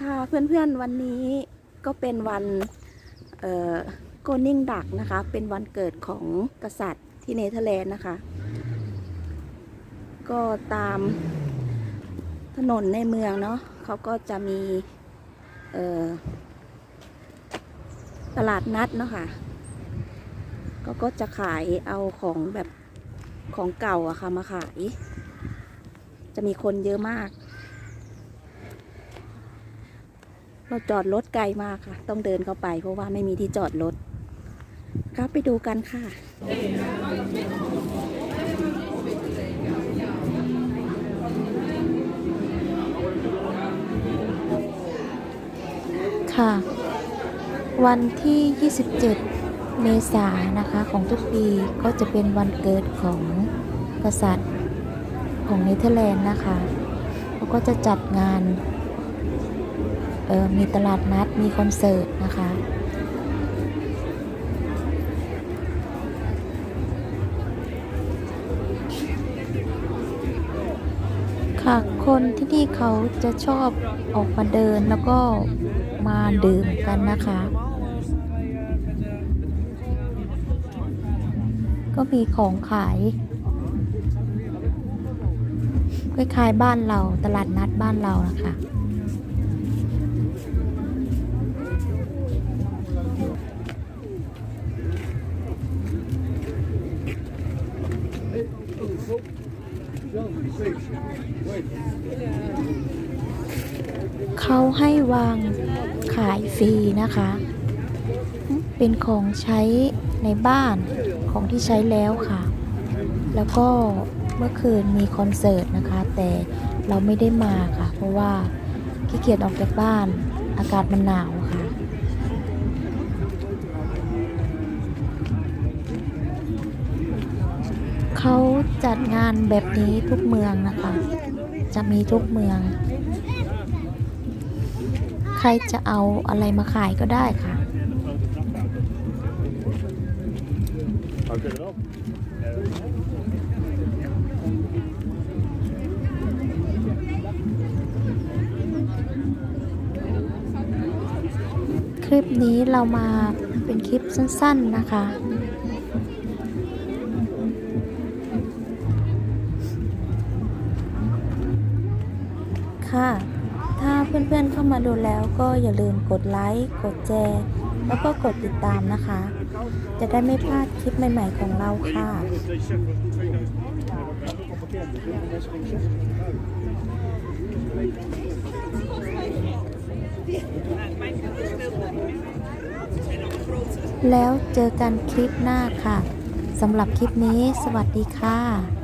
ค่ะเพื่อนๆวันนี้ก็เป็นวันโกนิ่งดักนะคะ เป็นวันเกิดของกษัตริย์ที่เนเธอร์แลนด์นะคะ ก็ตามถนนในเมืองเนาะเขาก็จะมีตลาดนัดเนาะค่ะก็ก็จะขายเอาของแบบของเก่าอะค่ะมาขาย จะมีคนเยอะมาก เราจอดรถไกลมากค่ะ ต้องเดินเข้าไป เพราะว่าไม่มีที่จอดรถครับไปดูกันค่ะค่ะ วันที่ 27 เมษายนนะคะของทุกปีก็จะเป็นวันเกิดของกษัตริย์ของเนเธอร์แลนด์นะคะเขาก็จะจัดงาน ออมีตลาดนัดมีคอนเสิร์ตนะคะค่ะคนที่นี่เขาจะชอบออกมาเดินแล้วก็มาดื่มกันนะคะ ก็มีของขายคล้ายๆบ้านเราตลาดนัดบ้านเรานะคะ เขาให้วางขายฟรีนะคะ เป็นของใช้ในบ้านของที่ใช้แล้วค่ะ แล้วก็เมื่อคืนมีคอนเสิร์ตนะคะ แต่เราไม่ได้มาค่ะ เพราะว่าขี้เกียจออกจากบ้านอากาศมันหนาวค่ะ เขาจัดงานแบบนี้ทุกเมืองนะคะ จะมีทุกเมือง ใครจะเอาอะไรมาขายก็ได้ค่ะ คลิปนี้เรามาเป็นคลิปสั้น ๆนะคะ ค่ะ ถ้าเพื่อนๆเข้ามาดูแล้วก็อย่าลืมกดไลค์ กดแชร์ แล้วก็กดติดตามนะคะ จะได้ไม่พลาดคลิปใหม่ๆของเราค่ะ แล้วเจอกันคลิปหน้าค่ะ สำหรับคลิปนี้สวัสดีค่ะ